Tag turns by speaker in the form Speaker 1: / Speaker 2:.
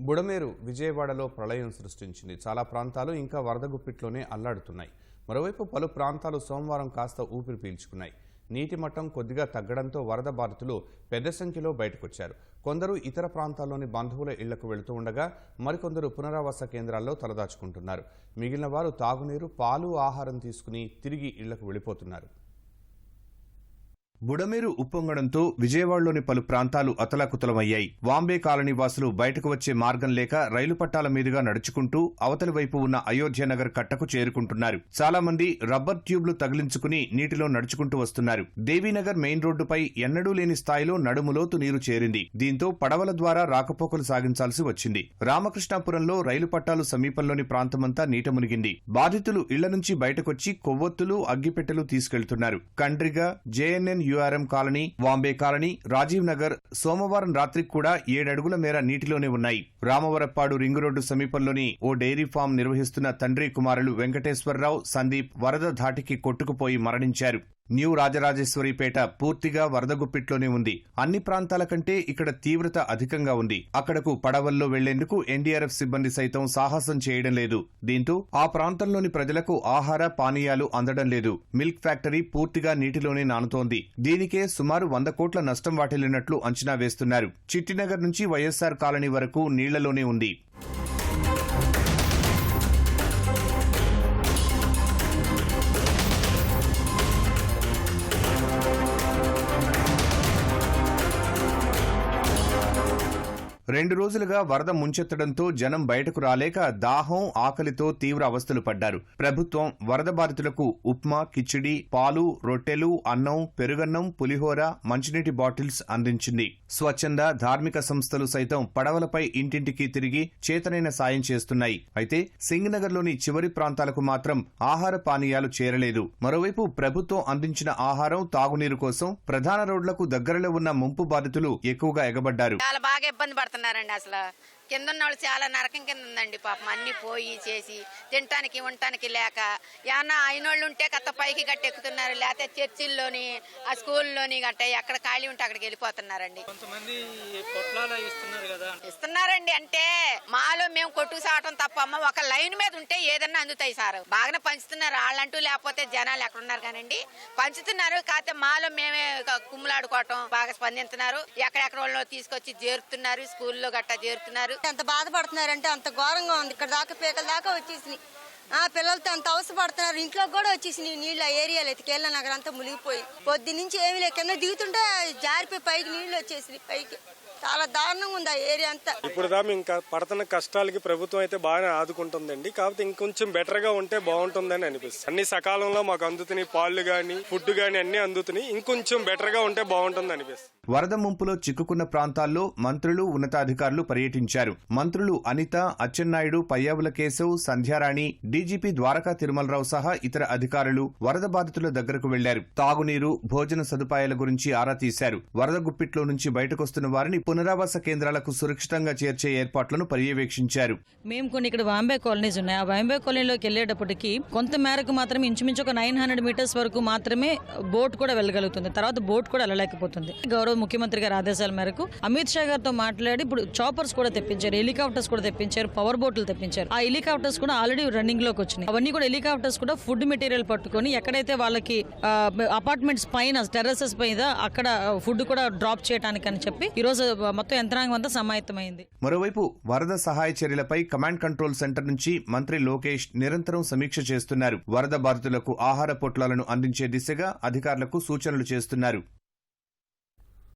Speaker 1: బుడమేరు విజయవాడలో ప్రళయం సృష్టించింది. చాలా ప్రాంతాలు ఇంకా వరద గుప్పిట్లోనే అల్లాడుతున్నాయి. మరోవైపు పలు ప్రాంతాలు సోమవారం కాస్త ఊపిరి పీల్చుకున్నాయి. నీటి మట్టం కొద్దిగా తగ్గడంతో వరద బాధితులు పెద్ద సంఖ్యలో బయటకొచ్చారు. కొందరు ఇతర ప్రాంతాల్లోని బంధువుల ఇళ్ళకు వెళుతూ ఉండగా మరికొందరు పునరావాస కేంద్రాల్లో తలదాచుకుంటున్నారు. మిగిలిన వారు తాగునీరు పాలు ఆహారం తీసుకుని తిరిగి ఇళ్ళకు వెళ్ళిపోతున్నారు. బుడమేరు ఉప్పొంగడంతో విజయవాడలోని పలు ప్రాంతాలు అతలాకుతలమయ్యాయి. వాంబే కాలనీ వాసులు బయటకు వచ్చే మార్గం లేక రైలు పట్టాల మీదుగా నడుచుకుంటూ అవతలి వైపు ఉన్న అయోధ్య నగర్ కట్టకు చేరుకుంటున్నారు. చాలా మంది రబ్బర్ ట్యూబ్లు తగిలించుకుని నీటిలో నడుచుకుంటూ వస్తున్నారు. దేవీనగర్ మెయిన్ రోడ్డుపై ఎన్నడూ లేని స్థాయిలో నడుములోతు నీరు చేరింది. దీంతో పడవల ద్వారా రాకపోకలు సాగించాల్సి వచ్చింది. రామకృష్ణాపురంలో రైలు పట్టాలు సమీపంలోని ప్రాంతమంతా నీట మునిగింది. బాధితులు ఇళ్ళ నుంచి బయటకొచ్చి కొవ్వొత్తులు అగ్గిపెట్టెలు తీసుకెళ్తున్నారు. Kandriga JNNURM colony Vambay colony Rajiv Nagar సోమవారం రాత్రి కూడా ఏడడుగుల మేర నీటిలోనే ఉన్నాయి. రామవరప్పాడు రింగు రోడ్డు సమీపంలోని ఓ డైరీ ఫామ్ నిర్వహిస్తున్న తండ్రి కుమారులు వెంకటేశ్వరరావు సందీప్ వరద ధాటికి కొట్టుకుపోయి మరణించారు. న్యూ రాజరాజేశ్వరిపేట పూర్తిగా వరద గుప్పిట్లోనే ఉంది. అన్ని ప్రాంతాల కంటే ఇక్కడ తీవ్రత అధికంగా ఉంది. అక్కడకు పడవల్లో వెళ్ళేందుకు ఎన్డీఆర్ఎఫ్ సిబ్బంది సైతం సాహసం చేయడం లేదు. దీంతో ఆ ప్రాంతంలోని ప్రజలకు ఆహార పానీయాలు అందడం లేదు. మిల్క్ ఫ్యాక్టరీ పూర్తిగా నీటిలోనే నానుతోంది. దీనికే సుమారు వంద కోట్ల నష్టం వాటిల్లినట్లు అంచనా వేస్తున్నారు. చిట్టినగర్ నుంచి వైఎస్సార్ కాలనీ వరకు నీళ్ళలోనే ఉంది. రెండు రోజులుగా వరద ముంచెత్తడంతో జనం బయటకు రాలేక దాహం ఆకలితో తీవ్ర అవస్థలు పడ్డారు. ప్రభుత్వం వరద బాధితులకు ఉప్మా కిచిడి పాలు రొట్టెలు అన్నం పెరుగన్నం పులిహోర మంచినీటి బాటిల్స్ అందించింది. స్వచ్ఛంద ధార్మిక సంస్థలు సైతం పడవలపై ఇంటింటికి తిరిగి చేతనైన సాయం చేస్తున్నాయి. అయితే సింగనగర్లోని చివరి ప్రాంతాలకు మాత్రం ఆహార పానీయాలు చేరలేదు. మరోవైపు ప్రభుత్వం అందించిన ఆహారం తాగునీరు కోసం ప్రధాన రోడ్లకు దగ్గరలో ఉన్న ముంపు బాధితులు ఎక్కువగా ఎగబడ్డారు.
Speaker 2: చాలా బాగా ఇబ్బంది చేస్తున్నారండి అసలు. కింద ఉన్న వాళ్ళు చాలా నరకం కింద ఉందండి పాపం. అన్ని పోయి చేసి తినటానికి ఉండటానికి లేక ఏమన్నా అయినోళ్ళు ఉంటే కత్త పైకి గట్టి ఎక్కుతున్నారు లేకపోతే చర్చిల్లోని ఆ స్కూల్లోని గట్ట ఎక్కడ ఖాళీ ఉంటే అక్కడికి వెళ్ళిపోతున్నారండి. ఇస్తున్నారండి. అంటే మాలో మేము కొట్టు సావటం తప్ప అమ్మ ఒక లైన్ మీద ఉంటే ఏదన్నా అందుతాయి సార్. బాగానే పంచుతున్నారు. వాళ్ళంటూ లేకపోతే జనాలు ఎక్కడున్నారు కానండి. పంచుతున్నారు. కాకపోతే మాలో మేమే కుమ్ములాడుకోవటం బాగా స్పందిస్తున్నారు ఎక్కడెక్కడ వాళ్ళు తీసుకొచ్చి చేరుతున్నారు స్కూల్లో గట్టా చేరుతున్నారు
Speaker 3: ఎంత బాధపడుతున్నారంటే అంత ఘోరంగా ఉంది. ఇక్కడ దాకా పీకల దాకా వచ్చేసినాయి. ఆ పిల్లలతో అంత అవసరపడుతున్నారు. ఇంట్లో కూడా వచ్చేసినాయి నీళ్ళు ఆ ఏరియాలో ఎత్తుకెళ్ళ నగరం అంతా మునిగిపోయి. పొద్దు నుంచి ఏమీ లేక కింద దిగుతుంటే జారిపోయి పైకి నీళ్ళు వచ్చేసినాయి పైకి. చాలా దారుణంగా ఉంది ఆ ఏరియా అంతా.
Speaker 4: ఇప్పుడు దాకా ఇంకా పడుతున్న కష్టాలకి ప్రభుత్వం అయితే బాగానే ఆదుకుంటుందండి. కాకపోతే ఇంకొంచెం బెటర్గా ఉంటే బాగుంటుందని అనిపిస్తుంది. అన్ని సకాలంలో మాకు అందుతున్నాయి పాలు గాని ఫుడ్ గాని అన్ని అందుతున్నాయి. ఇంకొంచెం బెటర్గా ఉంటే బాగుంటుంది అనిపిస్తుంది.
Speaker 1: వరద ముంపులో చిక్కుకున్న ప్రాంతాల్లో మంత్రులు ఉన్నతాధికారులు పర్యటించారు. మంత్రులు అనిత అచ్చెన్నాయుడు పయ్యావుల కేశవ్ సంధ్యారాణి డీజీపీ ద్వారకా తిరుమలరావు సహా ఇతర అధికారులు వరద బాధితుల దగ్గరకు వెళ్ళారు. తాగునీరు భోజన సదుపాయాల గురించి ఆరా తీశారు. వరద గుప్పిట్లో నుంచి బయటకొస్తున్న వారిని పునరావాస కేంద్రాలకు సురక్షితంగా చేర్చే ఏర్పాట్లను పర్యవేక్షించారు.
Speaker 5: మేము కొన్ని ఇక్కడ బాంబే కాలనీస్ ఉన్నాయి. ఆ బాంబే కాలనీలోకి వెళ్ళేటప్పటికి కొంత మేరకు మాత్రం ఇంచుమించు ఒక నైన్ హండ్రెడ్ మీటర్స్ వరకు మాత్రమే బోట్ కూడా వెళ్ళగలుగుతుంది. తర్వాత బోట్ కూడా వెళ్ళలేకపోతుంది. గౌరవ ముఖ్యమంత్రి గారి ఆదేశాల మేరకు అమిత్ షా గారితో మాట్లాడి ఇప్పుడు చాపర్స్ కూడా తెప్పించారు హెలికాప్టర్స్ కూడా తెప్పించారు పవర్ బోట్లు తెప్పించారు. ఆ హెలికాప్టర్స్ కూడా ఆల్రెడీ రన్నింగ్లో లోకి వచ్చినాయి. అవన్నీ కూడా హెలికాప్టర్స్ కూడా ఫుడ్ మెటీరియల్ పట్టుకొని ఎక్కడైతే వాళ్ళకి అపార్ట్మెంట్స్ పైన టెర్రసెస్ పైన అక్కడ ఫుడ్ కూడా డ్రాప్ చేయడానికి అని చెప్పి ఈ రోజు మొత్తం యంత్రాంగం అంతా సమాయత్తమైంది.
Speaker 1: మరోవైపు వరద సహాయ చర్యలపై కమాండ్ కంట్రోల్ సెంటర్ నుంచి మంత్రి లోకేష్ నిరంతరం సమీక్ష చేస్తున్నారు. వరద బాధితులకు ఆహార పొట్లాలను అందించే దిశగా అధికారులకు సూచనలు చేస్తున్నారు.